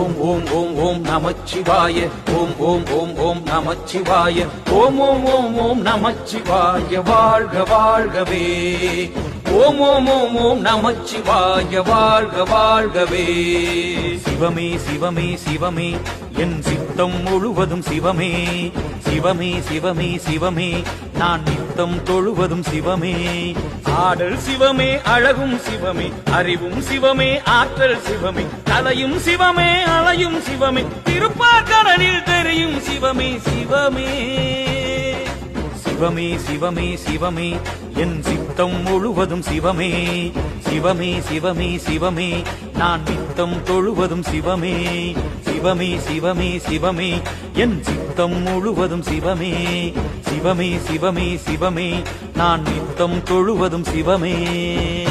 ஓம் ஓம் ஓம் ஓம் நமச்சிவாய. ஓம் ஓம் ஓம் ஓம் நமச்சிவாய. ஓம் ஓம் ஓம் ஓம் நமச்சிவாய. வாழ்க வாழ்கவே. ஓம் ஓம் ஓம் ஓம் நமச்சிவாய. வாழ்க வாழ்கவே. சிவமே சிவமே சிவமே. என் சித்தம் முழுவதும் சிவமே. சிவமே சிவமே சிவமே. நான் நித்தம் தொழுவதும் சிவமே. ஆடல் சிவமே அழகும் சிவமே. அறிவும் சிவமே ஆற்றல் சிவமே. கலையும் சிவமே அலையும் சிவமே. திருப்பார்கடலில் தெரியும் சிவமே சிவமே. சிவமே சிவமே சிவமே. என் சித்தம் முழுவதும் சிவமே. சிவமே சிவமே சிவமே. நான் சித்தம் தொழுவதும் சிவமே. சிவமே சிவமே சிவமே. என் சித்தம் முழுவதும் சிவமே. சிவமே சிவமே சிவமே. நான் நித்தம் தொழுவதும் சிவமே.